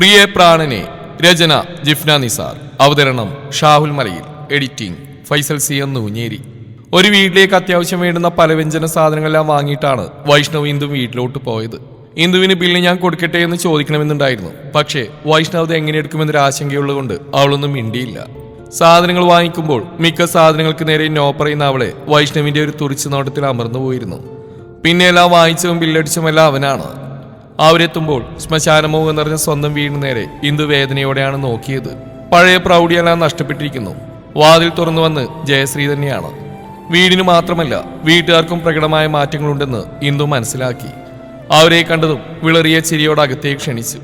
പ്രിയ പ്രാണനെ രചന ജിഫ്ന നിസാർ. അവതരണം Shahul Malayil. Editing Faisal C M Noonjeri. ഒരു വീട്ടിലേക്ക് അത്യാവശ്യം വേണ്ടുന്ന പലവ്യഞ്ജന സാധനങ്ങളെല്ലാം വാങ്ങിയിട്ടാണ് വൈഷ്ണവ് ഇന്ദു വീട്ടിലോട്ട് പോയത്. ഇന്ദുവിന് ബില്ല് ഞാൻ കൊടുക്കട്ടെ എന്ന് ചോദിക്കണമെന്നുണ്ടായിരുന്നു. പക്ഷേ വൈഷ്ണവ് അത് എങ്ങനെ എടുക്കുമെന്നൊരു ആശങ്കയുള്ളതുകൊണ്ട് അവളൊന്നും മിണ്ടിയില്ല. സാധനങ്ങൾ വാങ്ങിക്കുമ്പോൾ മിക്ക സാധനങ്ങൾക്ക് നേരെ നോ പറയുന്ന അവളെ വൈഷ്ണവിന്റെ ഒരു തുറിച്ചു നോട്ടത്തിൽ അമർന്നു പോയിരുന്നു പിന്നെ എല്ലാം വാങ്ങിച്ചതും ബില്ലടിച്ചും എല്ലാം അവനാണ്. അവരെത്തുമ്പോൾ ശ്മശാനമോഹം നിറഞ്ഞ സ്വന്തം വീടിന് നേരെ ഇന്ദു വേദനയോടെയാണ് നോക്കിയത്. പഴയ പ്രൗഢിയെല്ലാം നഷ്ടപ്പെട്ടിരിക്കുന്നു. വാതിൽ തുറന്നു വന്ന് ജയശ്രീ തന്നെയാണ്. വീടിന് മാത്രമല്ല വീട്ടുകാർക്കും പ്രകടമായ മാറ്റങ്ങളുണ്ടെന്ന് ഇന്ദു മനസ്സിലാക്കി. അവരെ കണ്ടതും വിളറിയ ചിരിയോട് അകത്തേക്ക് ക്ഷണിച്ചു.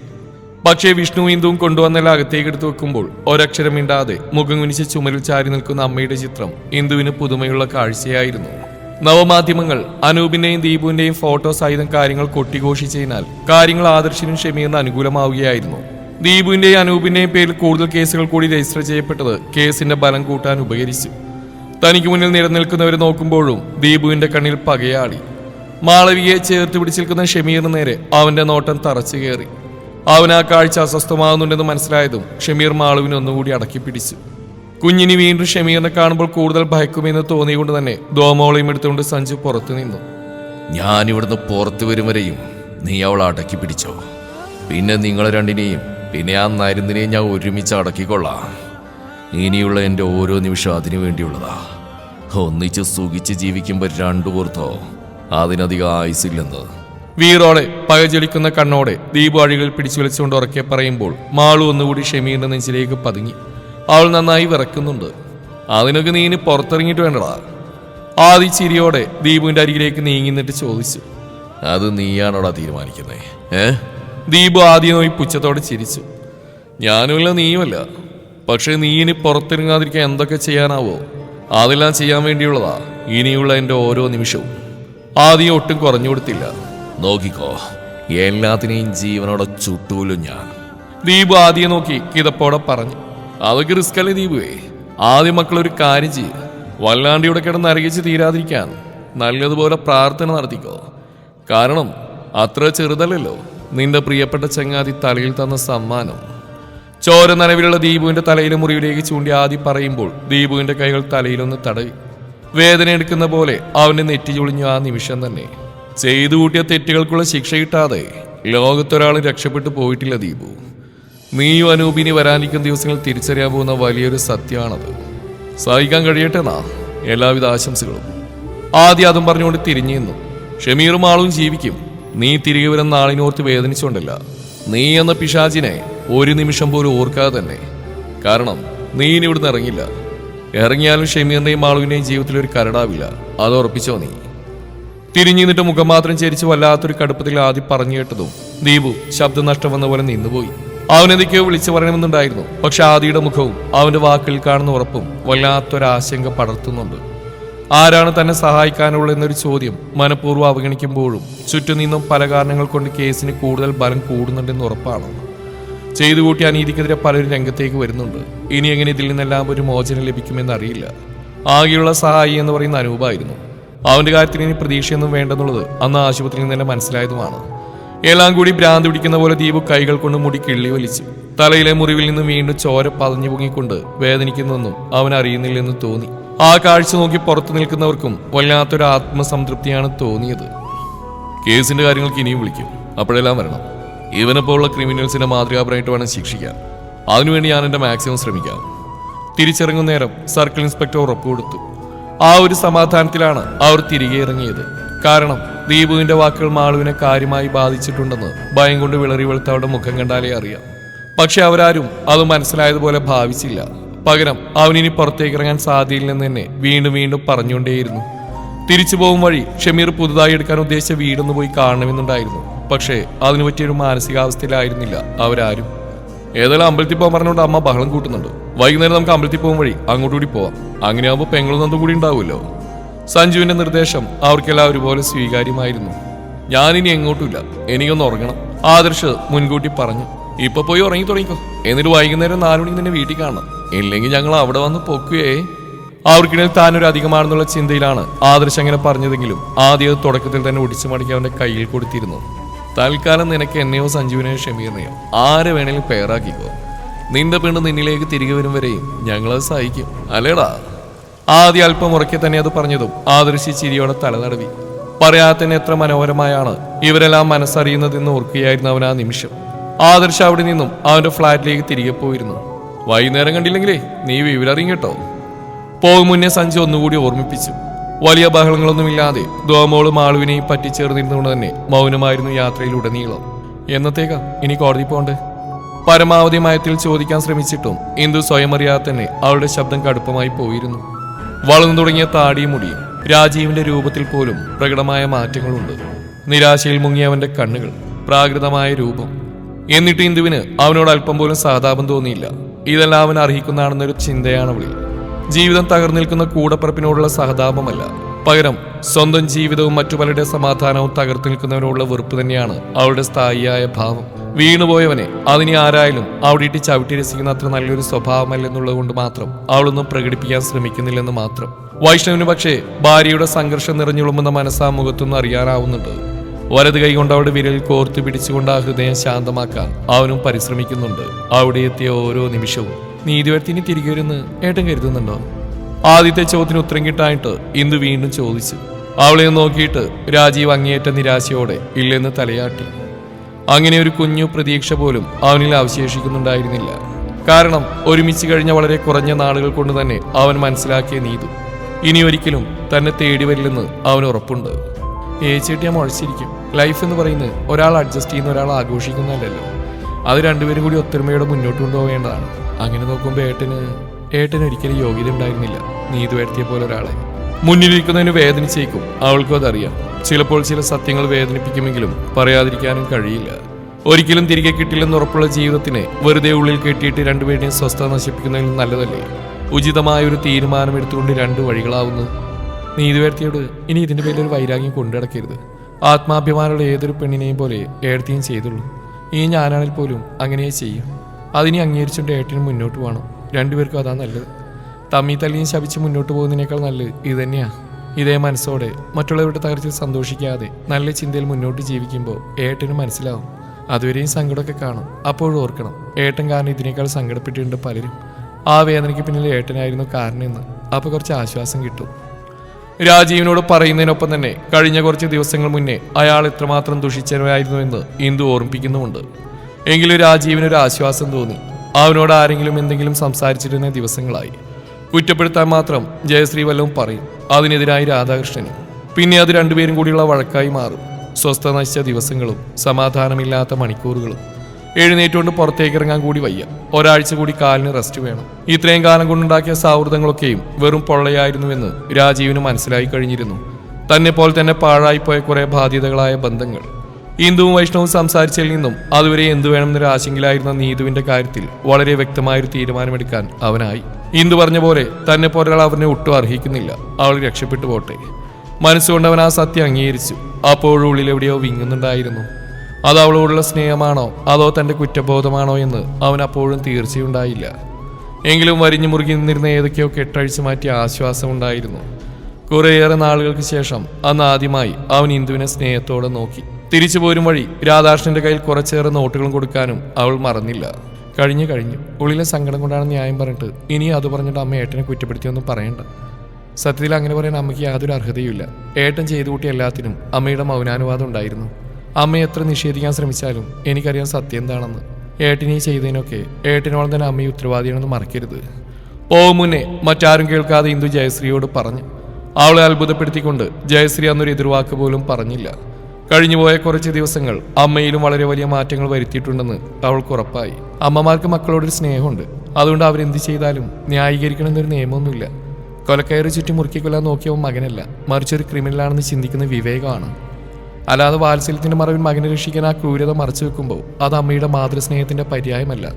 പക്ഷേ വിഷ്ണു ഇന്ദുവും കൊണ്ടുവന്നെല്ലാം അകത്തേക്ക് എടുത്തു വെക്കുമ്പോൾ ഒരക്ഷരം മിണ്ടാതെ മുഖം കുനിച്ച് ചുമരിൽ ചാരി നിൽക്കുന്ന അമ്മയുടെ ചിത്രം ഇന്ദുവിന് പുതുമയുള്ള കാഴ്ചയായിരുന്നു. നവമാധ്യമങ്ങൾ അനൂപിന്റെയും ദീപുവിന്റെയും ഫോട്ടോ സഹിതം കാര്യങ്ങൾ കൊട്ടിഘോഷിച്ചതിനാൽ കാര്യങ്ങൾ ആദർശിനും ഷെമീറിന് അനുകൂലമാവുകയായിരുന്നു. ദീപുവിന്റെയും അനൂപിന്റെയും പേരിൽ കൂടുതൽ കേസുകൾ കൂടി രജിസ്റ്റർ ചെയ്യപ്പെട്ടത് കേസിന്റെ ബലം കൂട്ടാൻ ഉപകരിച്ചു. തനിക്ക് മുന്നിൽ നിലനിൽക്കുന്നവരെ നോക്കുമ്പോഴും ദീപുവിന്റെ കണ്ണിൽ പകയാടി മാളവിയെ ചേർത്ത് പിടിച്ചിരിക്കുന്ന ഷമീറിന് നേരെ അവന്റെ നോട്ടം തറച്ചു കയറി. അവൻ ആ കാഴ്ച അസ്വസ്ഥമാകുന്നുണ്ടെന്ന് മനസ്സിലായതും ഷമീർ മാളുവിനെ ഒന്നുകൂടി അടക്കി പിടിച്ചു കുഞ്ഞിനി വീണ്ടും ഷമീറിനെ കാണുമ്പോൾ കൂടുതൽ ഭയക്കുമെന്ന് തോന്നിയുകൊണ്ട് തന്നെ ദോമോളയും എടുത്തുകൊണ്ട് സഞ്ജു പുറത്തു നിന്നു. ഞാൻ ഇവിടുന്ന് പുറത്തു വരും വരെയും നീ അവളെ അടക്കി പിടിച്ചോ. പിന്നെ നിങ്ങളെ രണ്ടിനെയും പിന്നെ ആ നരുന്നിനെയും ഞാൻ ഒരുമിച്ച് അടക്കിക്കൊള്ളാം. ഇനിയുള്ള എന്റെ ഓരോ നിമിഷം അതിനു വേണ്ടിയുള്ളതാ. ഒന്നിച്ച് സുഖിച്ച് ജീവിക്കുമ്പോൾ രണ്ടു പുറത്തോ? അതിനധികം ആയുസില്ലെന്ന് വീറോടെ പകജലിക്കുന്ന കണ്ണോടെ ദീപാഴികൾ പിടിച്ചു വലിച്ചുകൊണ്ട് ഉറക്കെ പറയുമ്പോൾ മാളു ഒന്നുകൂടി ഷമീറിന്റെ നെഞ്ചിലേക്ക് പതുങ്ങി. അവൾ നന്നായി വിറക്കുന്നുണ്ട്. അതിനൊക്കെ നീ ഇനി പുറത്തിറങ്ങിയിട്ട് വേണ്ടടാ. ആദി ചിരിയോടെ ദീപുവിന്റെ അരികിലേക്ക് നീങ്ങി നിന്നിട്ട് ചോദിച്ചു. അത് നീയാണോടാ തീരുമാനിക്കുന്നേ? ഏ? ദീപു ആദ്യം നോയി പുച്ഛത്തോടെ ചിരിച്ചു. ഞാനുമല്ല നീയുമല്ല. പക്ഷേ നീ ഇനി പുറത്തിറങ്ങാതിരിക്കാൻ എന്തൊക്കെ ചെയ്യാനാവോ? അതെല്ലാം ചെയ്യാൻ വേണ്ടിയുള്ളതാ ഇനിയുള്ള എന്റെ ഓരോ നിമിഷവും. ആദ്യം ഒട്ടും കുറഞ്ഞു കൊടുത്തില്ല. നോക്കിക്കോ എല്ലാത്തിനെയും ജീവനോടെ ചുട്ടൂലും ഞാൻ. ദീപു ആദ്യം നോക്കി കിതപ്പോടെ പറഞ്ഞു. അതൊക്കെ റിസ്ക് അല്ലേ ദീപുവേ ആദ്യം മക്കൾ ഒരു കാര്യം ചെയ്യുക വല്ലാണ്ട് ഇവിടെ കിടന്ന് അരകിച്ച് തീരാതിരിക്കാൻ നല്ലതുപോലെ പ്രാർത്ഥന നടത്തിക്കോ. കാരണം അത്ര ചെറുതല്ലല്ലോ നിന്റെ പ്രിയപ്പെട്ട ചങ്ങാതി തലയിൽ തന്ന സമ്മാനം. ചോര നനവിലുള്ള ദീപുവിന്റെ തലയിലെ മുറിവിലേക്ക് ചൂണ്ടി ആദ്യം പറയുമ്പോൾ ദീപുവിന്റെ കൈകൾ തലയിലൊന്ന് തടവി. വേദന എടുക്കുന്ന പോലെ അവന്റെ നെറ്റി ചുളിഞ്ഞു ആ നിമിഷം തന്നെ. ചെയ്തു കൂട്ടിയ തെറ്റുകൾക്കുള്ള ശിക്ഷ കിട്ടാതെ ലോകത്തൊരാൾ രക്ഷപ്പെട്ടു പോയിട്ടില്ല ദീപു. നീയും അനൂപിനി വരാനിരിക്കുന്ന ദിവസങ്ങൾ തിരിച്ചറിയാൻ പോകുന്ന വലിയൊരു സത്യമാണത്. സഹിക്കാൻ കഴിയട്ടെ നാ എല്ലാവിധ ആശംസകളും. ആദ്യം അതും പറഞ്ഞുകൊണ്ട് തിരിഞ്ഞു നിന്നു. ഷമീറും ആളും ജീവിക്കും. നീ തിരികെ വരുന്ന നാളിനോർത്ത് വേദനിച്ചുകൊണ്ടല്ല നീ എന്ന പിശാചിനെ ഒരു നിമിഷം പോലും ഓർക്കാതെ തന്നെ. കാരണം നീ ഇനി ഇവിടുന്ന് ഇറങ്ങില്ല. ഇറങ്ങിയാലും ഷമീറിന്റെയും ആളുവിനെയും ജീവിതത്തിൽ ഒരു കരടാവില്ല. അത് ഉറപ്പിച്ചോ നീ? തിരിഞ്ഞു നിന്നിട്ട് മുഖം മാത്രം ചേരിച്ച് വല്ലാത്തൊരു കടുപ്പത്തിൽ ആദ്യം പറഞ്ഞു കേട്ടതും ദീപു ശബ്ദം നഷ്ടം വന്ന പോലെ നിന്നുപോയി. അവനെന്തൊക്കെയോ വിളിച്ചു പറയണമെന്നുണ്ടായിരുന്നു. പക്ഷെ ആദിയുടെ മുഖവും അവന്റെ വാക്കിൽ കാണുന്ന ഉറപ്പും വല്ലാത്തൊരാശങ്ക പടർത്തുന്നുണ്ട്. ആരാണ് തന്നെ സഹായിക്കാനുള്ള എന്നൊരു ചോദ്യം മനഃപൂർവം അവഗണിക്കുമ്പോഴും ചുറ്റും നിന്നും പല കാരണങ്ങൾ കൊണ്ട് കേസിന് കൂടുതൽ ബലം കൂടുന്നുണ്ടെന്ന് ഉറപ്പാണ്. ചെയ്തു കൂട്ടി അനീതിക്കെതിരെ പലരും രംഗത്തേക്ക് വരുന്നുണ്ട്. ഇനി എങ്ങനെ ഇതിൽ നിന്നെല്ലാം ഒരു മോചനം ലഭിക്കുമെന്ന് അറിയില്ല ആകെയുള്ള സഹായി എന്ന് പറയുന്ന അനൂപായിരുന്നു. അവന്റെ കാര്യത്തിന് ഇനി പ്രതീക്ഷയൊന്നും വേണ്ടെന്നുള്ളത് അന്ന് ആശുപത്രിയിൽ നിന്ന് തന്നെ മനസ്സിലായതുമാണ്. എല്ലാം കൂടി ഭ്രാന്ത് പിടിക്കുന്ന പോലെ ദീപു കൈകൾ കൊണ്ട് മുടി കിള്ളി വലിച്ചു. തലയിലെ മുറിവിൽ നിന്ന് വീണ്ടും ചോര പതഞ്ഞു പൊങ്ങിക്കൊണ്ട് വേദനിക്കുന്നൊന്നും അവൻ അറിയുന്നില്ലെന്ന് തോന്നി. ആ കാഴ്ച നോക്കി പുറത്തു നിൽക്കുന്നവർക്കും വല്ലാത്തൊരു ആത്മസംതൃപ്തിയാണ് തോന്നിയത്. കേസിന്റെ കാര്യങ്ങൾക്ക് ഇനിയും വിളിക്കും. അപ്പോഴെല്ലാം വരണം. ഇവനെപ്പോലുള്ള ക്രിമിനൽസിനെ മാതൃകാപരമായിട്ട് വേണം ശിക്ഷിക്കാൻ. അതിനുവേണ്ടി ഞാൻ എന്റെ മാക്സിമം ശ്രമിക്കാം. തിരിച്ചിറങ്ങും നേരം സർക്കിൾ ഇൻസ്പെക്ടർ ഉറപ്പ് കൊടുത്തു. ആ ഒരു സമാധാനത്തിലാണ് അവർ തിരികെ ഇറങ്ങിയത്. കാരണം ദീപുവിന്റെ വാക്കുകൾ മാളുവിനെ കാര്യമായി ബാധിച്ചിട്ടുണ്ടെന്ന് ഭയം കൊണ്ട് വിളറി വെളുത്ത അവരുടെ മുഖം കണ്ടാലേ അറിയാം. പക്ഷെ അവരാരും അത് മനസ്സിലായതുപോലെ ഭാവിച്ചില്ല. പകരം അവനിനി പുറത്തേക്ക് ഇറങ്ങാൻ സാധ്യതയില്ലെന്ന് തന്നെ വീണ്ടും വീണ്ടും പറഞ്ഞുകൊണ്ടേയിരുന്നു. തിരിച്ചു പോകും വഴി ഷമീർ പുതുതായി എടുക്കാൻ ഉദ്ദേശിച്ച വീടൊന്ന് പോയി കാണണമെന്നുണ്ടായിരുന്നു. പക്ഷേ അതിനു പറ്റിയൊരു മാനസികാവസ്ഥയിലായിരുന്നില്ല അവരാരും. ഏതായാലും അമ്പലത്തിൽ പോകാൻ പറഞ്ഞുകൊണ്ട് അമ്മ ബഹളം കൂട്ടുന്നുണ്ട്. വൈകുന്നേരം നമുക്ക് അമ്പലത്തിൽ പോകും വഴി അങ്ങോട്ടുകൂടി പോവാം. അങ്ങനെയാകുമ്പോൾ പെങ്ങളും നന്ദും കൂടി ഉണ്ടാവുമല്ലോ. സഞ്ജുവിന്റെ നിർദ്ദേശം അവർക്കെല്ലാം ഒരുപോലെ സ്വീകാര്യമായിരുന്നു. ഞാനിനി എങ്ങോട്ടുമില്ല. എനിക്കൊന്ന് ഉറങ്ങണം. ആദർശ് മുൻകൂട്ടി പറഞ്ഞു. ഇപ്പൊ പോയി ഉറങ്ങി തുടങ്ങിക്കോ. എന്നിട്ട് വൈകുന്നേരം നാലുമണിക്ക് നിന്നെ വീട്ടിൽ കാണണം. ഇല്ലെങ്കിൽ ഞങ്ങൾ അവിടെ വന്ന് പൊക്കുകയേ അവർക്കിടയിൽ താനൊരു അധികമാണെന്നുള്ള ചിന്തയിലാണ് ആദർശ് അങ്ങനെ പറഞ്ഞതെങ്കിലും ആദ്യം തുടക്കത്തിൽ തന്നെ ഒടിച്ചു മടക്കി അവന്റെ കയ്യിൽ കൊടുത്തിരുന്നു. തൽക്കാലം നിനക്ക് എന്നെയോ സഞ്ജുവിനെയോ ഷമീറിനെയോ ആരെ വേണേലും പേറാക്കിക്കോ നിന്റെ പെണ്ണ് നിന്നിലേക്ക് തിരികെ വരും വരെയും ഞങ്ങളത് സഹിക്കും. അല്ലേടാ? ആദ്യം അല്പം ഉറക്കി തന്നെ അത് പറഞ്ഞതും ആദർശി ചിരിയോടെ തലനടവി പറയാത്തന്നെ എത്ര മനോഹരമായാണ് ഇവരെല്ലാം മനസ്സറിയുന്നതെന്ന് ഓർക്കുകയായിരുന്നു അവൻ ആ നിമിഷം. ആദർശ അവിടെ നിന്നും അവന്റെ ഫ്ലാറ്റിലേക്ക് തിരികെ പോയിരുന്നു. വൈകുന്നേരം കണ്ടില്ലെങ്കിലേ നീ വിവരറിയും കേട്ടോ. പോകും മുന്നേ സഞ്ജു ഒന്നുകൂടി ഓർമ്മിപ്പിച്ചു. വലിയ ബഹളങ്ങളൊന്നുമില്ലാതെ ദോമോളും ആളുവിനെയും പറ്റിച്ചേർന്നിരുന്നുകൊണ്ട് തന്നെ മൗനമായിരുന്നു യാത്രയിലുടനീളം. എന്നത്തേക്കാ ഇനി കോടതി പോകണ്ടേ? പരമാവധി മയത്തിൽ ചോദിക്കാൻ ശ്രമിച്ചിട്ടും ഇന്ദു സ്വയം അറിയാതെ തന്നെ അവളുടെ ശബ്ദം കടുപ്പമായി പോയിരുന്നു. വളർന്നു തുടങ്ങിയ താടിയും മുടിയും രാജീവിന്റെ രൂപത്തിൽ പോലും പ്രകടമായ മാറ്റങ്ങളുണ്ട്. നിരാശയിൽ മുങ്ങിയ അവന്റെ കണ്ണുകൾ പ്രാകൃതമായ രൂപം. എന്നിട്ട് ഇന്ദുവിന് അവനോട് അല്പം പോലും സഹതാപം തോന്നിയില്ല. ഇതെല്ലാം അവൻ അർഹിക്കുന്നതാണെന്നൊരു ചിന്തയാണ് അവളിൽ. ജീവിതം തകർന്നു നിൽക്കുന്ന കൂടപ്പറപ്പിനോടുള്ള സഹതാപമല്ല. പകരം സ്വന്തം ജീവിതവും മറ്റു പലരുടെ സമാധാനവും തകർത്തു നിൽക്കുന്നവരോടുള്ള വെറുപ്പ് തന്നെയാണ് അവളുടെ സ്ഥായിയായ ഭാവം. വീണുപോയവനെ. അതിനി ആരായാലും അവിടെ ഇട്ട് ചവിട്ടി രസിക്കുന്ന അത്ര നല്ലൊരു സ്വഭാവമല്ലെന്നുള്ളത് കൊണ്ട് മാത്രം അവളൊന്നും പ്രകടിപ്പിക്കാൻ ശ്രമിക്കുന്നില്ലെന്ന് മാത്രം. വൈഷ്ണവിന് പക്ഷേ ഭാര്യയുടെ സംഘർഷം നിറഞ്ഞുളുമ്പുന്ന മനസ്സാ മുഖത്തൊന്നും അറിയാനാവുന്നുണ്ട്. വലത് കൈകൊണ്ട് അവളുടെ വിരൽ കോർത്തു പിടിച്ചുകൊണ്ട് ആ ഹൃദയം ശാന്തമാക്കാൻ അവനും പരിശ്രമിക്കുന്നുണ്ട്. അവിടെ എത്തിയ ഓരോ നിമിഷവും നീതിവർത്തിനി തിരികെ വരുന്ന് ഏട്ടൻ കരുതുന്നുണ്ടോ? ആദ്യത്തെ ചോദ്യത്തിന് ഉത്തരം കിട്ടായിട്ട് ഇന്ദു വീണ്ടും ചോദിച്ചു. അവളെ നോക്കിയിട്ട് രാജീവ് അങ്ങേയറ്റ നിരാശയോടെ ഇല്ലെന്ന് തലയാട്ടി. അങ്ങനെ ഒരു കുഞ്ഞു പ്രതീക്ഷ പോലും അവനിൽ അവശേഷിക്കുന്നുണ്ടായിരുന്നില്ല. കാരണം ഒരുമിച്ച് കഴിഞ്ഞ വളരെ കുറഞ്ഞ നാളുകൾ കൊണ്ട് തന്നെ അവൻ മനസ്സിലാക്കിയ നീതു. ഇനി ഒരിക്കലും തന്നെ തേടി വരില്ലെന്ന് അവന് ഉറപ്പുണ്ട്. ഏച്ചിട്ട് ഞാൻ മുഴച്ചിരിക്കും ലൈഫ് എന്ന് പറയുന്നത് ഒരാൾ അഡ്ജസ്റ്റ് ചെയ്യുന്ന ഒരാൾ ആഘോഷിക്കുന്നതല്ലല്ലോ. അത് രണ്ടുപേരും കൂടി ഒത്തൊരുമയോടെ മുന്നോട്ട് കൊണ്ടുപോകേണ്ടതാണ്. അങ്ങനെ നോക്കുമ്പോൾ ഏട്ടന് ഏട്ടന് ഒരിക്കലും യോഗ്യത ഉണ്ടായിരുന്നില്ല. നീതു വരുത്തിയ പോലെ ഒരാളെ. മുന്നിലിരിക്കുന്നതിന് വേദനിച്ചേക്കും. അവൾക്കും അതറിയാം. ചിലപ്പോൾ ചില സത്യങ്ങൾ വേദനിപ്പിക്കുമെങ്കിലും പറയാതിരിക്കാനും കഴിയില്ല. ഒരിക്കലും തിരികെ കിട്ടില്ലെന്ന് ഉറപ്പുള്ള ജീവിതത്തിനെ വെറുതെ ഉള്ളിൽ കെട്ടിയിട്ട് രണ്ടുപേരുടെയും സ്വസ്ഥത നശിപ്പിക്കുന്നതിൽ നല്ലതല്ലേ? ഉചിതമായ ഒരു തീരുമാനം എടുത്തുകൊണ്ട് രണ്ട് വഴികളാവുന്നു. നീതി വരുത്തിയോട് ഇനി ഇതിന്റെ പേരിൽ ഒരു വൈരാഗ്യം കൊണ്ടുനടക്കരുത്. ആത്മാഭിമാനമുള്ള ഏതൊരു പെണ്ണിനെയും പോലെ ഏടത്തെയും ചെയ്തുള്ളൂ. ഈ ഞാനാണെങ്കിൽ പോലും അങ്ങനെയേ ചെയ്യും. അതിനെ അംഗീകരിച്ചുകൊണ്ട് ഏട്ടിന് മുന്നോട്ട് പോകണം. രണ്ടുപേർക്കും അതാ നല്ലത്. തമ്മി തല്ലിയും ശപിച്ച് മുന്നോട്ട് പോകുന്നതിനേക്കാൾ നല്ലത് ഇത് തന്നെയാ. ഇതേ മനസ്സോടെ മറ്റുള്ളവരുടെ തകർച്ചയിൽ സന്തോഷിക്കാതെ നല്ല ചിന്തയിൽ മുന്നോട്ട് ജീവിക്കുമ്പോൾ ഏട്ടന് മനസ്സിലാവും. അതുവരെയും സങ്കടമൊക്കെ കാണും. അപ്പോഴും ഓർക്കണം ഏട്ടൻ കാരണം ഇതിനേക്കാൾ സങ്കടപ്പെട്ടിട്ടുണ്ട് പലരും. ആ വേദനയ്ക്ക് പിന്നിൽ ഏട്ടനായിരുന്നു കാരണമെന്ന് അപ്പോൾ കുറച്ച് ആശ്വാസം കിട്ടും. രാജീവിനോട് പറയുന്നതിനൊപ്പം തന്നെ കഴിഞ്ഞ കുറച്ച് ദിവസങ്ങൾ മുന്നേ അയാൾ എത്രമാത്രം ദുഷിച്ചവരായിരുന്നുവെന്ന് ഇന്ദു ഓർമ്മിപ്പിക്കുന്നുമുണ്ട്. എങ്കിലും രാജീവിനൊരു ആശ്വാസം തോന്നി. അവനോട് ആരെങ്കിലും എന്തെങ്കിലും സംസാരിച്ചിരുന്ന ദിവസങ്ങളായി. കുറ്റപ്പെടുത്താൻ മാത്രം ജയശ്രീ വല്ലവും പറയും. അതിനെതിരായി രാധാകൃഷ്ണൻ പിന്നെ അത് രണ്ടുപേരും കൂടിയുള്ള വഴക്കായി മാറും. സ്വസ്ഥ നശിച്ച ദിവസങ്ങളും സമാധാനമില്ലാത്ത മണിക്കൂറുകളും. എഴുന്നേറ്റുകൊണ്ട് പുറത്തേക്ക് ഇറങ്ങാൻ കൂടി വയ്യ. ഒരാഴ്ച കൂടി കാലിന് റെസ്റ്റ് വേണം. ഇത്രയും കാലം കൊണ്ടുണ്ടാക്കിയ സൗഹൃദങ്ങളൊക്കെയും വെറും പൊള്ളയായിരുന്നുവെന്ന് രാജീവിന് മനസ്സിലായി കഴിഞ്ഞിരുന്നു. തന്നെ പോലെ തന്നെ പാഴായിപ്പോയ കുറെ ബാധ്യതകളായ ബന്ധങ്ങൾ. ഹിന്ദുവും വൈഷ്ണവും സംസാരിച്ചതിൽ നിന്നും അതുവരെ എന്തു വേണമെന്നൊരു ആശങ്കയിലായിരുന്ന നീതുവിന്റെ കാര്യത്തിൽ വളരെ വ്യക്തമായൊരു തീരുമാനമെടുക്കാൻ അവനായി. ഹിന്ദു പറഞ്ഞ പോലെ തന്നെ പോലൊരാൾ അവനെ ഒട്ടും അർഹിക്കുന്നില്ല. അവൾ രക്ഷപ്പെട്ടു പോട്ടെ. മനസ്സുകൊണ്ട് അവൻ ആ സത്യം അംഗീകരിച്ചു. അപ്പോഴും ഉള്ളിൽ എവിടെയോ വിങ്ങുന്നുണ്ടായിരുന്നു. അത് അവളോടുള്ള സ്നേഹമാണോ? അതോ തന്റെ കുറ്റബോധമാണോ എന്ന് അവൻ അപ്പോഴും തീർച്ചയുണ്ടായില്ല. എങ്കിലും വരിഞ്ഞു മുറുകി നിന്നിരുന്ന ഏതൊക്കെയോ കെട്ടഴിച്ചു മാറ്റിയ ആശ്വാസമുണ്ടായിരുന്നു കുറേയേറെ നാളുകൾക്ക് ശേഷം അന്ന് ആദ്യമായി അവൻ ഇന്ദുവിനെ സ്നേഹത്തോടെ നോക്കി. തിരിച്ചു പോരും വഴി രാധാകൃഷ്ണന്റെ കയ്യിൽ കുറച്ചേറെ നോട്ടുകളും കൊടുക്കാനും അവൾ മറന്നില്ല. കഴിഞ്ഞു കഴിഞ്ഞു. ഉള്ളിലെ സങ്കടം കൊണ്ടാണ് ന്യായം പറഞ്ഞിട്ട് ഇനി അത് പറഞ്ഞിട്ട് അമ്മ ഏട്ടനെ കുറ്റപ്പെടുത്തിയൊന്നും പറയണ്ട. സത്യത്തിൽ അങ്ങനെ പറയാൻ അമ്മയ്ക്ക് യാതൊരു അർഹതയുമില്ല. ഏട്ടൻ ചെയ്തു കൂട്ടിയ എല്ലാത്തിനും അമ്മയുടെ മൗനാനുവാദം ഉണ്ടായിരുന്നു. അമ്മ എത്ര നിഷേധിക്കാൻ ശ്രമിച്ചാലും എനിക്കറിയാൻ സത്യം എന്താണെന്ന്. ഏട്ടനീ ചെയ്തതിനൊക്കെ ഏട്ടനോളം തന്നെ അമ്മയെ ഉത്തരവാദിയാണെന്ന് മറക്കരുത്. ഓ മുന്നേ മറ്റാരും കേൾക്കാതെ ഇന്ദു ജയശ്രീയോട് പറഞ്ഞു. അവളെ അത്ഭുതപ്പെടുത്തിക്കൊണ്ട് ജയശ്രീ അന്നൊരു എതിർവാക്ക് പോലും പറഞ്ഞില്ല. കഴിഞ്ഞുപോയ കുറച്ച് ദിവസങ്ങൾ അമ്മയിലും വളരെ വലിയ മാറ്റങ്ങൾ വരുത്തിയിട്ടുണ്ടെന്ന് അവൾക്ക് ഉറപ്പായി. അമ്മമാർക്ക് മക്കളോടൊരു സ്നേഹമുണ്ട്. അതുകൊണ്ട് അവരെന്ത് ചെയ്താലും ന്യായീകരിക്കണമെന്നൊരു നിയമമൊന്നുമില്ല. കൊലക്കയറി ചുറ്റി മുറുക്കിക്കൊല്ലാൻ നോക്കിയവൻ മകനല്ല. മറിച്ചൊരു ക്രിമിനലാണെന്ന് ചിന്തിക്കുന്ന വിവേകമാണ് അല്ലാതെ വാത്സല്യത്തിന്റെ മറവിൽ മകനെ രക്ഷിക്കാൻ ആ ക്രൂരത മറച്ചു വെക്കുമ്പോൾ അത് അമ്മയുടെ മാതൃസ്നേഹത്തിന്റെ പര്യായമല്ല.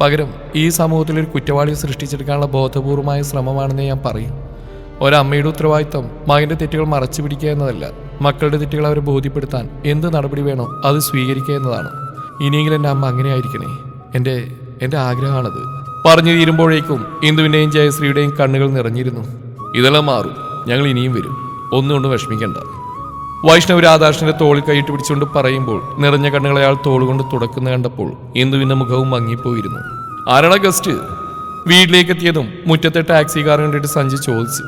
പകരം ഈ സമൂഹത്തിൽ ഒരു കുറ്റവാളിയെ സൃഷ്ടിച്ചെടുക്കാനുള്ള ബോധപൂർവമായ ശ്രമമാണെന്ന് ഞാൻ പറയും. ഒരമ്മയുടെ ഉത്തരവാദിത്തം മകന്റെ തെറ്റുകൾ മറച്ചു പിടിക്കുക എന്നതല്ല. മക്കളുടെ തെറ്റുകൾ അവരെ ബോധ്യപ്പെടുത്താൻ എന്ത് നടപടി വേണോ അത് സ്വീകരിക്കുക എന്നതാണ്. ഇനിയെങ്കിലും എന്റെ അമ്മ അങ്ങനെ ആയിരിക്കണേ. എന്റെ എന്റെ ആഗ്രഹമാണത്. പറഞ്ഞു തീരുമ്പോഴേക്കും ഇന്ദുവിന്റെയും ജയശ്രീയുടെയും കണ്ണുകൾ നിറഞ്ഞിരുന്നു. ഇതെല്ലാം മാറും. ഞങ്ങൾ ഇനിയും വരും. ഒന്നുകൊണ്ടും വിഷമിക്കണ്ട. വൈഷ്ണവ് രാധാകൃഷ്ണന്റെ തോളിൽ കൈയിട്ട് പിടിച്ചുകൊണ്ട് പറയുമ്പോൾ നിറഞ്ഞ കണ്ണുകളെ അയാൾ തോളുകൊണ്ട് തുടക്കുന്ന കണ്ടപ്പോൾ ഇന്ദുവിന്റെ മുഖവും മങ്ങിപ്പോയിരുന്നു. ആരാണ് ഗസ്റ്റ്? വീട്ടിലേക്ക് എത്തിയതും മുറ്റത്തെ കാർ കണ്ടിട്ട് സഞ്ജി ചോദിച്ചു.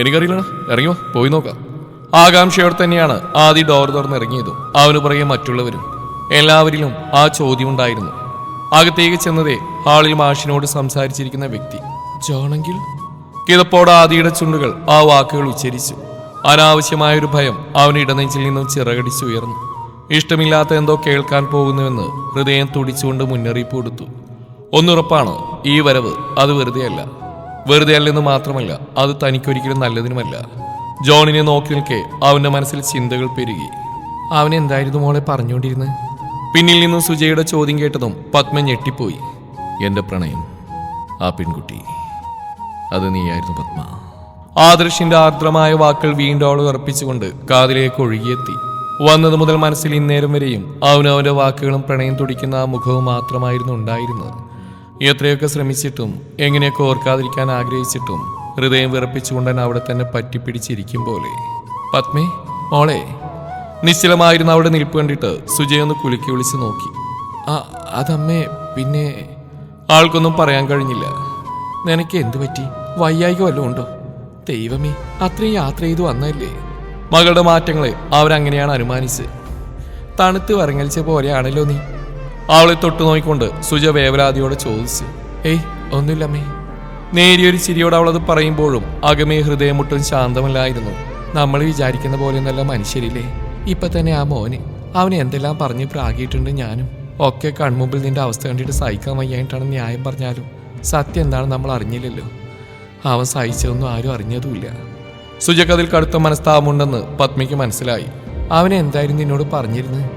എനിക്കറിയില്ല ഇറങ്ങിയോ? പോയി നോക്കാം. ആകാംക്ഷയോടെ തന്നെയാണ് ആദ്യ ഡോർ തുറന്നിറങ്ങിയതും. അവന് പുറകെ മറ്റുള്ളവരും എല്ലാവരിലും ആ ചോദ്യം ഉണ്ടായിരുന്നു. അകത്തേക്ക് ചെന്നതേ ഹാളിൽ മാഷിനോട് സംസാരിച്ചിരിക്കുന്ന വ്യക്തി ജോണെങ്കിൽ? കിതപ്പോടെ ആദിയുടെ ചുണ്ടുകൾ ആ വാക്കുകൾ ഉച്ചരിച്ചു. അനാവശ്യമായൊരു ഭയം അവന് ഇടനെഞ്ചിൽ നിന്നും ചിറകടിച്ചുയർന്നു. ഇഷ്ടമില്ലാത്ത എന്തോ കേൾക്കാൻ പോകുന്നുവെന്ന് ഹൃദയം തുടിച്ചുകൊണ്ട് മുന്നറിയിപ്പ് കൊടുത്തു. ഒന്നുറപ്പാണ് ഈ വരവ് അത് വെറുതെയല്ല. വെറുതെ അല്ലെന്ന് മാത്രമല്ല അത് തനിക്കൊരിക്കലും നല്ലതിനുമല്ല. ജോണിനെ നോക്കി നിൽക്കെ അവന്റെ മനസ്സിൽ ചിന്തകൾ പെരുകി. അവൻ എന്തായിരുന്നു മോളെ പറഞ്ഞുകൊണ്ടിരുന്നത് പിന്നിൽ നിന്നും സുജയുടെ ചോദ്യം കേട്ടതും പത്മ ഞെട്ടിപ്പോയി. എന്റെ പ്രണയം ആ പെൺകുട്ടി. അത് നീയായിരുന്നു പത്മ. ആദർശിന്റെ ആർദ്രമായ വാക്കുകൾ വീണ്ടും അവൾ ഉറപ്പിച്ചുകൊണ്ട് കാതിലേക്ക് ഒഴുകിയെത്തി. വന്നത് മുതൽ മനസ്സിൽ ഇന്നേരം വരെയും അവനവന്റെ വാക്കുകളും പ്രണയം തുടിക്കുന്ന ആ മുഖവും മാത്രമായിരുന്നു ഉണ്ടായിരുന്നത്. എത്രയൊക്കെ ശ്രമിച്ചിട്ടും എങ്ങനെയൊക്കെ ഓർക്കാതിരിക്കാൻ ആഗ്രഹിച്ചിട്ടും ഹൃദയം വിറപ്പിച്ചുകൊണ്ട് അവിടെ തന്നെ പറ്റിപ്പിടിച്ചിരിക്കും പോലെ. പത്മേ മോളെ നിശ്ചലമായിരുന്ന അവിടെ നിൽപ്പ് കണ്ടിട്ട് സുജയൊന്ന് കുലുക്കി വിളിച്ച് നോക്കി. ആ അതമ്മേ പിന്നെ ആൾക്കൊന്നും പറയാൻ കഴിഞ്ഞില്ല. നിനക്ക് എന്തു പറ്റി? വയ്യായിക വല്ലതും ഉണ്ടോ? ദൈവമേ അത്രയും യാത്ര ചെയ്തു വന്നല്ലേ മകളുടെ മാറ്റങ്ങളെ അവരങ്ങനെയാണ് അനുമാനിച്ച് തണുത്ത് വരങ്ങലിച്ച പോലെയാണല്ലോ നീ. അവളെ തൊട്ടു നോക്കിക്കൊണ്ട് സുജ വേവലാതിയോടെ ചോദിച്ചു. ഏയ് ഒന്നുമില്ലമ്മേ. നേരിയൊരു ചിരിയോട് അവളത് പറയുമ്പോഴും അകമേ ഹൃദയമുട്ടും ശാന്തമല്ലായിരുന്നു. നമ്മൾ വിചാരിക്കുന്ന പോലെയൊന്നല്ല മനുഷ്യരില്ലേ? ഇപ്പൊ തന്നെ ആ മോന് അവന് എന്തെല്ലാം പറഞ്ഞ് പ്രാകിയിട്ടുണ്ട് ഞാനും. ഒക്കെ കൺമുമ്പിൽ നിന്റെ അവസ്ഥ കണ്ടിട്ട് സഹിക്കാൻ വയ്യായിട്ടാണ് ന്യായം പറഞ്ഞാലും സത്യം എന്താണ് നമ്മൾ അറിഞ്ഞില്ലല്ലോ. അവൻ സഹിച്ചതൊന്നും ആരും അറിഞ്ഞതുമില്ല. സുജക്കതിൽ കടുത്ത മനസ്താപമുണ്ടെന്ന് പത്മിക്ക് മനസ്സിലായി. അവൻ എന്തായിരുന്നു നിന്നോട് പറഞ്ഞിരുന്നത്?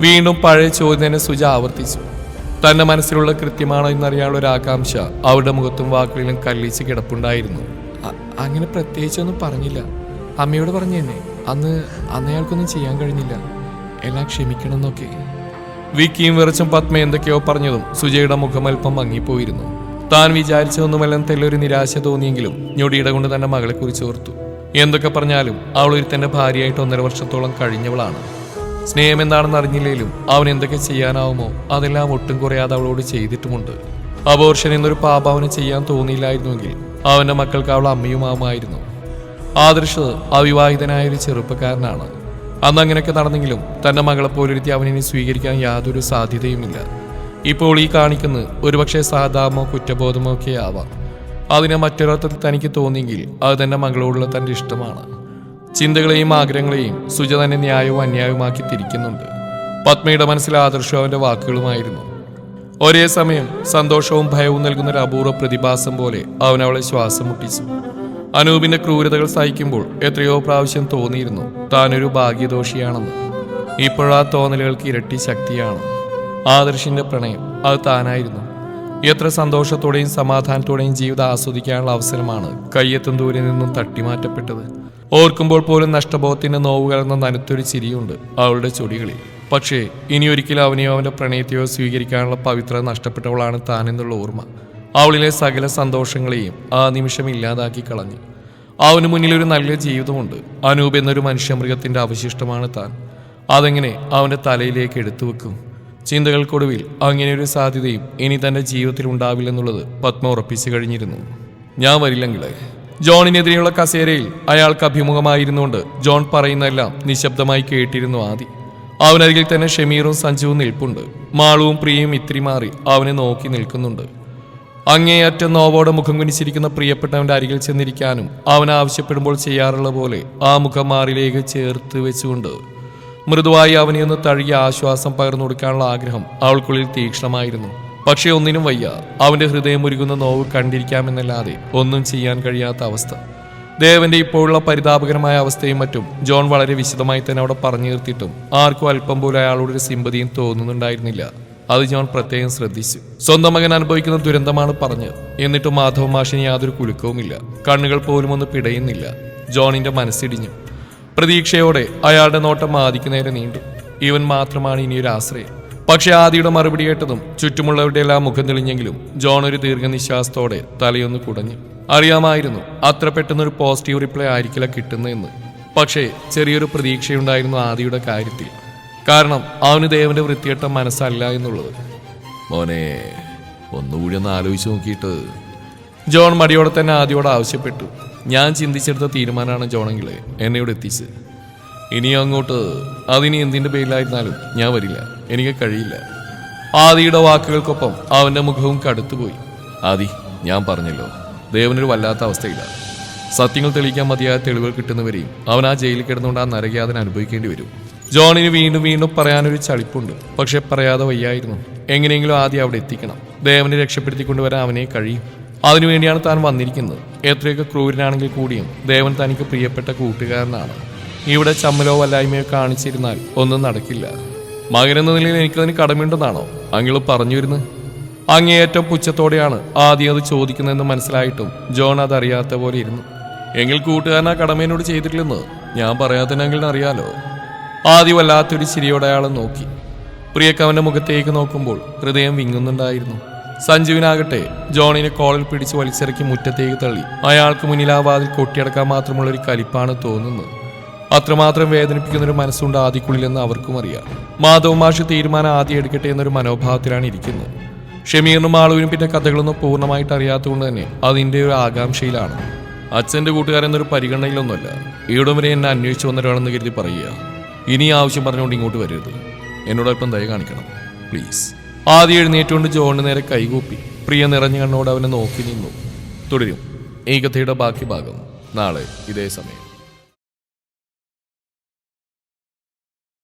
വീണ്ടും പഴയ ചോദ്യം തന്നെ സുജ ആവർത്തിച്ചു. തന്റെ മനസ്സിലുള്ള കൃത്യമാണോ എന്നറിയാനുള്ള ഒരു ആകാംക്ഷ അവരുടെ മുഖത്തും വാക്കുകളിലും കല്ലിച്ച് കിടപ്പുണ്ടായിരുന്നു. അങ്ങനെ പ്രത്യേകിച്ചൊന്നും പറഞ്ഞില്ല. അമ്മയോട് പറഞ്ഞു തന്നെ അന്ന് അന്നയാൾക്കൊന്നും ചെയ്യാൻ കഴിഞ്ഞില്ല. എല്ലാം ക്ഷമിക്കണം എന്നൊക്കെ വിക്കിയും വിറച്ചും പത്മ എന്തൊക്കെയോ പറഞ്ഞതും സുജയുടെ മുഖം അല്പം മങ്ങിപ്പോയിരുന്നു. താൻ വിചാരിച്ചതൊന്നുമെല്ലാം തെല്ലൊരു നിരാശ തോന്നിയെങ്കിലും ഞൊടിയിട കൊണ്ട് തന്റെ മകളെ കുറിച്ച് ഓർത്തു. എന്തൊക്കെ പറഞ്ഞാലും അവൾ ഒരു തന്റെ ഭാര്യയായിട്ട് ഒന്നര വർഷത്തോളം കഴിഞ്ഞവളാണ്. സ്നേഹം എന്താണെന്ന് അറിഞ്ഞില്ലെങ്കിലും അവൻ എന്തൊക്കെ ചെയ്യാനാവുമോ അതെല്ലാം ഒട്ടും കുറയാതെ അവളോട് ചെയ്തിട്ടുമുണ്ട്. അബോർഷൻ എന്നൊരു പാപ അവന് ചെയ്യാൻ തോന്നിയില്ലായിരുന്നുവെങ്കിൽ അവന്റെ മക്കൾക്ക് അവൾ അമ്മയുമാവുമായിരുന്നു ആദർശ് അവിവാഹിതനായ ഒരു ചെറുപ്പക്കാരനാണ്. അന്ന് അങ്ങനെയൊക്കെ നടന്നെങ്കിലും തന്റെ മകളെ പോലൊരുത്തി അവനിനെ സ്വീകരിക്കാൻ യാതൊരു സാധ്യതയുമില്ല. ഇപ്പോൾ ഈ കാണിക്കുന്നത് ഒരുപക്ഷെ സാധാമോ കുറ്റബോധമോ ഒക്കെ ആവാം. അതിനെ മറ്റൊരർത്ഥത്തിൽ തനിക്ക് തോന്നിയെങ്കിൽ അത് തന്റെ മകളോടുള്ള തന്റെ ഇഷ്ടമാണ്. ചിന്തകളെയും ആഗ്രഹങ്ങളെയും സുജ ന്യായവും അന്യായവുമാക്കി തിരിക്കുന്നുണ്ട്. പത്മയുടെ മനസ്സിൽ ആദർശവും അവന്റെ വാക്കുകളുമായിരുന്നു. ഒരേ സമയം സന്തോഷവും ഭയവും നൽകുന്ന ഒരു അപൂർവ പ്രതിഭാസം പോലെ അവൻ അവളെ ശ്വാസം മുട്ടിച്ചു. അനൂപിന്റെ ക്രൂരതകൾ സഹിക്കുമ്പോൾ എത്രയോ പ്രാവശ്യം തോന്നിയിരുന്നു താനൊരു ഭാഗ്യദോഷിയാണെന്ന്. ഇപ്പോഴാ തോന്നലുകൾക്ക് ഇരട്ടി ശക്തിയാണ്. ആദർശിന്റെ പ്രണയം അത് താനായിരുന്നു. എത്ര സന്തോഷത്തോടെയും സമാധാനത്തോടെയും ജീവിതം ആസ്വദിക്കാനുള്ള അവസരമാണ് കയ്യെത്തും ദൂരെ നിന്നും തട്ടിമാറ്റപ്പെട്ടത്. ഓർക്കുമ്പോൾ പോലും നഷ്ടബോധത്തിന്റെ നോവ് കലർന്ന ചിരിയുണ്ട് അവളുടെ ചൊടികളിൽ. പക്ഷേ ഇനി ഒരിക്കലും അവനെയോ അവന്റെ പ്രണയത്തെയോ സ്വീകരിക്കാനുള്ള പവിത്രത നഷ്ടപ്പെട്ടവളാണ് താനെന്നുള്ള ഓർമ്മ. അവളിലെ സകല സന്തോഷങ്ങളെയും ആ നിമിഷം ഇല്ലാതാക്കി കളഞ്ഞു. അവന് മുന്നിൽ ഒരു നല്ല ജീവിതമുണ്ട്. അനൂപ് എന്നൊരു മനുഷ്യമൃഗത്തിന്റെ അവശിഷ്ടമാണ് താൻ. അതെങ്ങനെ അവന്റെ തലയിലേക്ക് എടുത്തു വെക്കും? ചിന്തകൾക്കൊടുവിൽ അങ്ങനെയൊരു സാധ്യതയും ഇനി തന്റെ ജീവിതത്തിൽ ഉണ്ടാവില്ലെന്നുള്ളത് പത്മ ഉറപ്പിച്ചു കഴിഞ്ഞിരുന്നു. ഞാൻ വരില്ലെങ്കിലേ. ജോണിനെതിരെയുള്ള കസേരയിൽ അയാൾക്ക് അഭിമുഖമായിരുന്നുകൊണ്ട് ജോൺ പറയുന്നതെല്ലാം നിശബ്ദമായി കേട്ടിരുന്നു ആദി. അവനരികിൽ തന്നെ ഷമീറും സഞ്ജുവും നിൽപ്പുണ്ട്. മാളുവും പ്രിയയും ഇത്തിരി മാറി അവനെ നോക്കി നിൽക്കുന്നുണ്ട്. അങ്ങേയറ്റം നോവോടെ മുഖം കുനിച്ചിരിക്കുന്ന പ്രിയപ്പെട്ടവന്റെ അരികിൽ ചെന്നിരിക്കാനും അവൻ ആവശ്യപ്പെടുമ്പോൾ ചെയ്യാറുള്ള പോലെ ആ മുഖം മാറിലേക്ക് ചേർത്ത് വെച്ചുകൊണ്ട് മൃദുവായി അവനെ ഒന്ന് തഴുകി ആശ്വാസം പകർന്നു കൊടുക്കാനുള്ള ആഗ്രഹം അവൾക്കുള്ളിൽ തീക്ഷ്ണമായിരുന്നു. പക്ഷേ ഒന്നിനും വയ്യ. അവന്റെ ഹൃദയം ഒരുങ്ങുന്ന നോവ് കണ്ടിരിക്കാമെന്നല്ലാതെ ഒന്നും ചെയ്യാൻ കഴിയാത്ത അവസ്ഥ. ദേവന്റെ ഇപ്പോഴുള്ള പരിതാപകരമായ അവസ്ഥയും മറ്റും ജോൺ വളരെ വിശദമായി തന്നെ അവിടെ പറഞ്ഞു നിർത്തിയിട്ടും ആർക്കും അല്പം പോലും അയാളോട് ഒരു സിമ്പതിയും തോന്നുന്നുണ്ടായിരുന്നില്ല. അത് ജോൺ പ്രത്യേകം ശ്രദ്ധിച്ചു. സ്വന്തം മകൻ അനുഭവിക്കുന്ന ദുരന്തമാണ് പറഞ്ഞത് എന്നിട്ടും മാധവ മാഷിന് യാതൊരു കുലുക്കവുമില്ല. കണ്ണുകൾ പോലും ഒന്ന് പിടയുന്നില്ല. ജോണിന്റെ മനസ്സിടിഞ്ഞു. പ്രതീക്ഷയോടെ അയാളുടെ നോട്ടം ആദിക്ക് നേരെ നീണ്ടു. ഇവൻ മാത്രമാണ് ഇനിയൊരു ആശ്രയം. പക്ഷെ ആദിയുടെ മറുപടി കേട്ടതും ചുറ്റുമുള്ളവരുടെ എല്ലാം മുഖം തെളിഞ്ഞെങ്കിലും ജോൺ ഒരു ദീർഘനിശ്വാസത്തോടെ തലയൊന്ന് കുടഞ്ഞു. അറിയാമായിരുന്നു അത്ര പെട്ടെന്നൊരു പോസിറ്റീവ് റിപ്ലൈ ആയിരിക്കില്ല കിട്ടുന്നതെന്ന് പക്ഷേ ചെറിയൊരു പ്രതീക്ഷയുണ്ടായിരുന്നു ആദിയുടെ കാര്യത്തിൽ. കാരണം അവന് ദേവന്റെ വൃത്തികെട്ട മനസ്സല്ല എന്നുള്ളത്. മോനെ ഒന്നുകൂടി ഒന്ന് ആലോചിച്ച് നോക്കിയിട്ട്. ജോൺ മടിയോടെ തന്നെ ആദിയോട് ആവശ്യപ്പെട്ടു. ഞാൻ ചിന്തിച്ചെടുത്ത തീരുമാനമാണ് ജോണെങ്കിൽ എന്നെ ഇവിടെ എത്തിച്ച് ഇനി അങ്ങോട്ട് അതിനി എന്തിന്റെ പേരിലായിരുന്നാലും ഞാൻ വരില്ല. എനിക്ക് കഴിയില്ല. ആദിയുടെ വാക്കുകൾക്കൊപ്പം അവന്റെ മുഖവും കടുത്തുപോയി. ആദി ഞാൻ പറഞ്ഞല്ലോ. ദേവനൊരു വല്ലാത്ത അവസ്ഥയില്ല സത്യങ്ങൾ തെളിയിക്കാൻ മതിയായ തെളിവുകൾ കിട്ടുന്നവരെയും അവൻ ആ ജയിലിൽ കിടന്നുകൊണ്ട് ആ നരകയാതന അനുഭവിക്കേണ്ടി വരും. ജോണിന് വീണ്ടും വീണ്ടും പറയാനൊരു ചളിപ്പുണ്ട്. പക്ഷെ പറയാതെ വയ്യായിരുന്നു. എങ്ങനെയെങ്കിലും ആദ്യം അവിടെ എത്തിക്കണം. ദേവനെ രക്ഷപ്പെടുത്തിക്കൊണ്ടുവരാൻ അവനെ കഴിയും. അതിനുവേണ്ടിയാണ് താൻ വന്നിരിക്കുന്നത്. എത്രയൊക്കെ ക്രൂരനാണെങ്കിൽ കൂടിയും ദേവൻ തനിക്ക് പ്രിയപ്പെട്ട കൂട്ടുകാരനാണ്. ഇവിടെ ചമ്മലോ വല്ലായ്മയോ കാണിച്ചിരുന്നാൽ ഒന്നും നടക്കില്ല. മകനെന്ന നിലയിൽ എനിക്കതിന് കടമയുണ്ടെന്നാണോ അങ്കിൾ പറഞ്ഞു വരുന്നത് അങ്ങേയറ്റം പുച്ഛത്തോടെയാണ് ആദ്യം അത് ചോദിക്കുന്നതെന്ന് മനസ്സിലായിട്ടും ജോൺ അതറിയാത്ത പോലെ ഇരുന്നു. എങ്കിൽ കൂട്ടുകാരൻ ആ കടമേനോട് ചെയ്തിട്ടില്ലെന്ന് ഞാൻ പറയാതെ അങ്കിളിന് അറിയാലോ? ആദ്യം വല്ലാത്തൊരു ചിരിയോടെ അയാളെ നോക്കി. പ്രിയക്കവന്റെ മുഖത്തേക്ക് നോക്കുമ്പോൾ ഹൃദയം വിങ്ങുന്നുണ്ടായിരുന്നു. സഞ്ജുവിനാകട്ടെ ജോണിനെ കോളിൽ പിടിച്ച് വലിച്ചിറക്കി മുറ്റത്തേക്ക് തള്ളി. അയാൾക്ക് മുന്നിൽ ആ വാതിൽ കൊട്ടിയടക്കാൻ മാത്രമുള്ള ഒരു കലിപ്പാണ് തോന്നുന്നത്. അത്രമാത്രം വേദനിപ്പിക്കുന്ന ഒരു മനസ്സുണ്ട് ആദിക്കുള്ളിലെന്ന് അവർക്കും അറിയാം. മാധവ് മാഷ് തീരുമാനം ആദ്യം എടുക്കട്ടെ എന്നൊരു മനോഭാവത്തിലാണ് ഇരിക്കുന്നത്. ഷമീറിനും ആളുവിനും പിന്നെ കഥകളൊന്നും പൂർണമായിട്ട് അറിയാത്തതുകൊണ്ട് തന്നെ അതിന്റെ ഒരു ആകാംക്ഷയിലാണ്. അച്ഛന്റെ കൂട്ടുകാരൻ എന്നൊരു പരിഗണനയിലൊന്നുമല്ല. ഈയിടം വരെ എന്നെ അന്വേഷിച്ചു വന്നൊരാളെന്ന് കരുതി പറയുക. ഇനി ആവശ്യം പറഞ്ഞുകൊണ്ട് ഇങ്ങോട്ട് വരരുത്. എന്നോടൊപ്പം ദയ കാണിക്കണം. പ്ലീസ്. ആദ്യം എഴുന്നേറ്റുകൊണ്ട് ജോണിന് നേരെ കൈകൂപ്പി. പ്രിയ നിറഞ്ഞ കണ്ണോട് അവനെ നോക്കി നിന്നു. തുടരും. ഈ കഥയുടെ ബാക്കി ഭാഗം നാളെ ഇതേ സമയം.